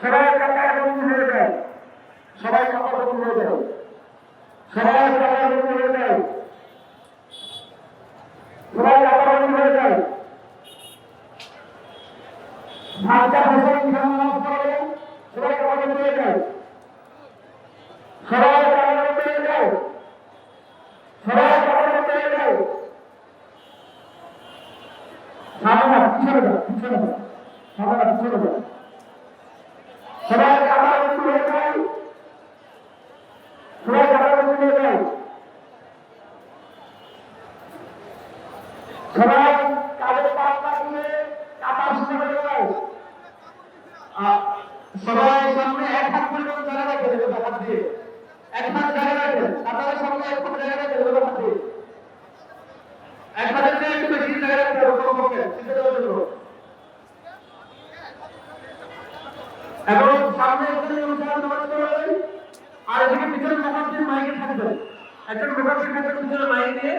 সবাই কাতার বন্ধু হয়ে যায় সবাই কাতার বন্ধু হয়ে যায় সবাই কাতার বন্ধু হয়ে যায় সবাই কাতার বন্ধু হয়ে সবাই কাতার বন্ধু হয়ে যায় পাল্লা দিয়ে রাখে দেবে এক হাত জায়গা রাখে কাতারের সামনে এক হাত জায়গা রাখে একটু বেশি জায়গা রাখতে হবে আর এদিকে পিছনে মোকাবিল মাইকে থাকবে একজন মোকাবিল পিছনে মাইক দিয়ে